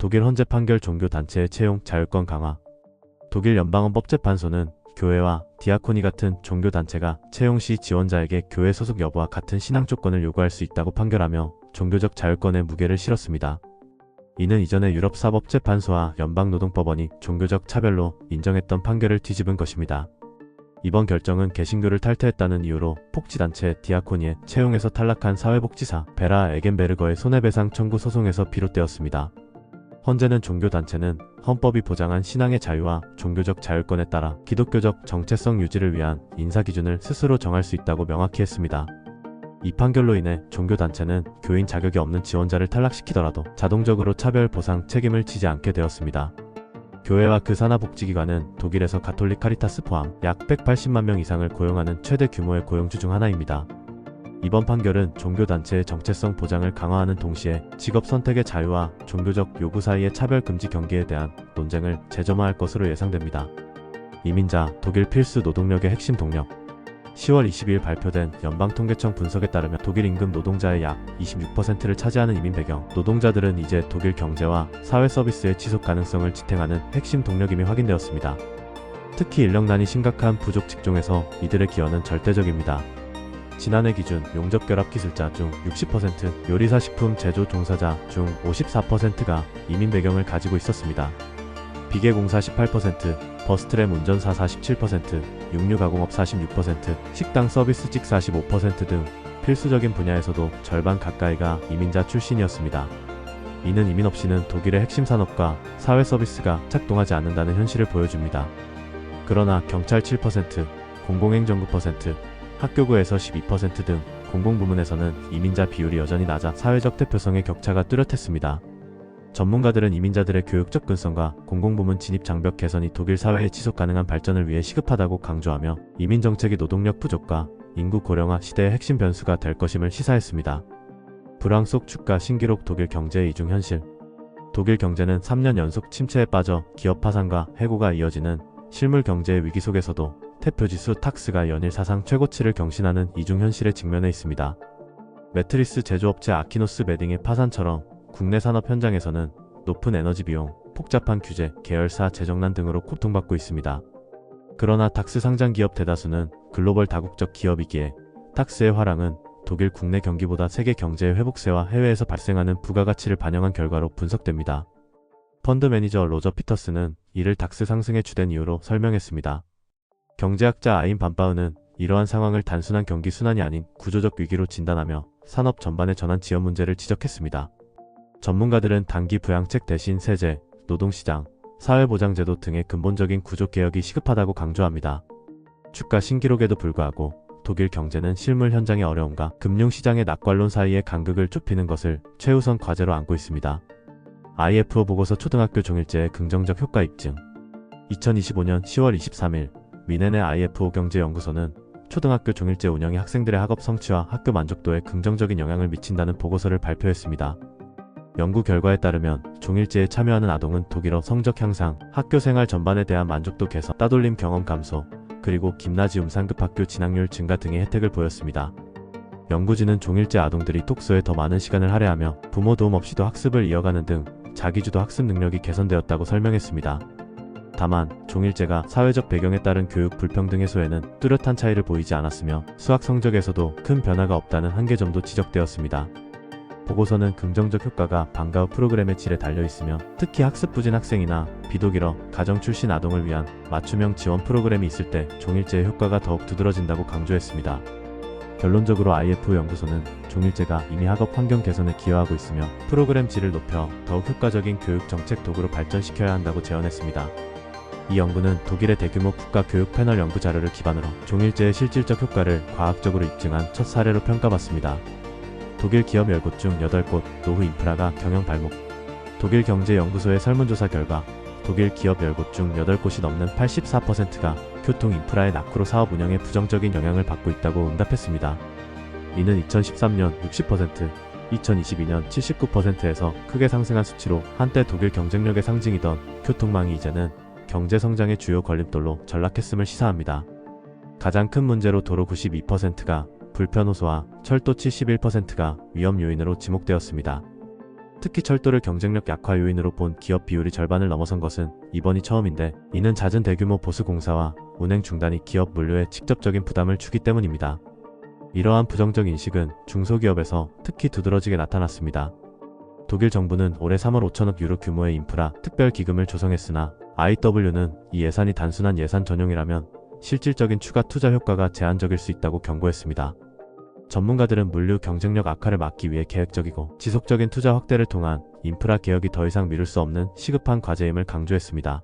독일 헌재 판결 종교 단체의 채용 자율권 강화. 독일 연방헌법재판소는 교회와 디아코니 같은 종교 단체가 채용 시 지원자에게 교회 소속 여부와 같은 신앙 조건을 요구할 수 있다고 판결하며 종교적 자율권에 무게를 실었습니다. 이는 이전에 유럽 사법재판소와 연방노동법원이 종교적 차별로 인정했던 판결을 뒤집은 것입니다. 이번 결정은 개신교를 탈퇴했다는 이유로 폭지단체 디아코니의 채용에서 탈락한 사회복지사 베라 에겐베르거의 손해배상 청구 소송에서 비롯되었습니다. 헌재는 종교단체는 헌법이 보장한 신앙의 자유와 종교적 자율권에 따라 기독교적 정체성 유지를 위한 인사기준을 스스로 정할 수 있다고 명확히 했습니다. 이 판결로 인해 종교단체는 교인 자격이 없는 지원자를 탈락시키더라도 자동적으로 차별 보상 책임을 지지 않게 되었습니다. 교회와 그 산하복지기관은 독일에서 가톨릭 카리타스 포함 약 180만 명 이상을 고용하는 최대 규모의 고용주 중 하나입니다. 이번 판결은 종교단체의 정체성 보장을 강화하는 동시에 직업 선택의 자유와 종교적 요구 사이의 차별 금지 경계에 대한 논쟁을 재점화할 것으로 예상됩니다. 이민자, 독일 필수 노동력의 핵심 동력 10월 22일 발표된 연방통계청 분석에 따르면 독일 임금 노동자의 약 26%를 차지하는 이민 배경 노동자들은 이제 독일 경제와 사회 서비스의 지속 가능성을 지탱하는 핵심 동력임이 확인되었습니다. 특히 인력난이 심각한 부족 직종에서 이들의 기여는 절대적입니다. 지난해 기준 용접 결합 기술자 중 60%, 요리사 식품 제조 종사자 중 54%가 이민 배경을 가지고 있었습니다. 비계공사 18%, 버스트램 운전사 47%, 육류가공업 46%, 식당 서비스직 45%등 필수적인 분야에서도 절반 가까이가 이민자 출신이었습니다. 이는 이민 없이는 독일의 핵심 산업과 사회 서비스가 작동하지 않는다는 현실을 보여줍니다. 그러나 경찰 7%, 공공행정 9%, 학교구에서 12%등 공공부문에서는 이민자 비율이 여전히 낮아 사회적 대표성의 격차가 뚜렷했습니다. 전문가들은 이민자들의 교육 접근성과 공공부문 진입 장벽 개선이 독일 사회의 지속 가능한 발전을 위해 시급하다고 강조하며 이민 정책이 노동력 부족과 인구 고령화 시대의 핵심 변수가 될 것임을 시사했습니다. 불황 속 주가 신기록 독일 경제의 이중 현실 독일 경제는 3년 연속 침체에 빠져 기업 파산과 해고가 이어지는 실물 경제의 위기 속에서도 태표지수 탁스가 연일 사상 최고치를 경신하는 이중 현실에 직면해 있습니다. 매트리스 제조업체 아키노스 매딩의 파산처럼 국내 산업 현장에서는 높은 에너지 비용, 복잡한 규제, 계열사 재정난 등으로 고통받고 있습니다. 그러나 닥스 상장 기업 대다수는 글로벌 다국적 기업이기에 닥스의 화랑은 독일 국내 경기보다 세계 경제의 회복세와 해외에서 발생하는 부가가치를 반영한 결과로 분석됩니다. 펀드 매니저 로저 피터스는 이를 닥스 상승의 주된 이유로 설명했습니다. 경제학자 아인 반바우는 이러한 상황을 단순한 경기 순환이 아닌 구조적 위기로 진단하며 산업 전반의 전환 지연 문제를 지적했습니다. 전문가들은 단기 부양책 대신 세제, 노동시장, 사회보장제도 등의 근본적인 구조개혁이 시급하다고 강조합니다. 주가 신기록에도 불구하고 독일 경제는 실물 현장의 어려움과 금융시장의 낙관론 사이의 간극을 좁히는 것을 최우선 과제로 안고 있습니다. IFO 보고서 초등학교 종일제의 긍정적 효과 입증 2025년 10월 23일 미넨의 IFO 경제연구소는 초등학교 종일제 운영이 학생들의 학업 성취와 학교 만족도에 긍정적인 영향을 미친다는 보고서를 발표했습니다. 연구 결과에 따르면 종일제에 참여하는 아동은 독일어 성적 향상, 학교 생활 전반에 대한 만족도 개선, 따돌림 경험 감소, 그리고 김나지움 상급 학교 진학률 증가 등의 혜택을 보였습니다. 연구진은 종일제 아동들이 독서에 더 많은 시간을 할애하며 부모 도움 없이도 학습을 이어가는 등 자기주도 학습 능력이 개선되었다고 설명했습니다. 다만 종일제가 사회적 배경에 따른 교육 불평등 해소에는 뚜렷한 차이를 보이지 않았으며 수학 성적에서도 큰 변화가 없다는 한계점도 지적되었습니다. 보고서는 긍정적 효과가 방과 후 프로그램의 질에 달려 있으며 특히 학습 부진 학생이나 비독일어 가정 출신 아동을 위한 맞춤형 지원 프로그램이 있을 때 종일제의 효과가 더욱 두드러진다고 강조했습니다. 결론적으로 IF 연구소는 종일제가 이미 학업 환경 개선에 기여하고 있으며 프로그램 질을 높여 더욱 효과적인 교육 정책 도구로 발전시켜야 한다고 제언했습니다. 이 연구는 독일의 대규모 국가 교육 패널 연구 자료를 기반으로 종일제의 실질적 효과를 과학적으로 입증한 첫 사례로 평가받습니다. 독일 기업 10곳 중 8곳 노후 인프라가 경영 발목 독일 경제연구소의 설문조사 결과 독일 기업 10곳 중 8곳이 넘는 84%가 교통 인프라의 낙후로 사업 운영에 부정적인 영향을 받고 있다고 응답했습니다. 이는 2013년 60%, 2022년 79%에서 크게 상승한 수치로 한때 독일 경쟁력의 상징이던 교통망이 이제는 경제 성장의 주요 걸림돌로 전락했음을 시사합니다. 가장 큰 문제로 도로 92%가 불편 호소와 철도 71%가 위험 요인으로 지목되었습니다. 특히 철도를 경쟁력 약화 요인으로 본 기업 비율이 절반을 넘어선 것은 이번이 처음인데 이는 잦은 대규모 보수 공사와 운행 중단이 기업 물류에 직접적인 부담을 주기 때문입니다. 이러한 부정적 인식은 중소기업에서 특히 두드러지게 나타났습니다. 독일 정부는 올해 3월 5천억 유로 규모의 인프라 특별 기금을 조성했으나 IW는 이 예산이 단순한 예산 전용이라면 실질적인 추가 투자 효과가 제한적일 수 있다고 경고했습니다. 전문가들은 물류 경쟁력 악화를 막기 위해 계획적이고 지속적인 투자 확대를 통한 인프라 개혁이 더 이상 미룰 수 없는 시급한 과제임을 강조했습니다.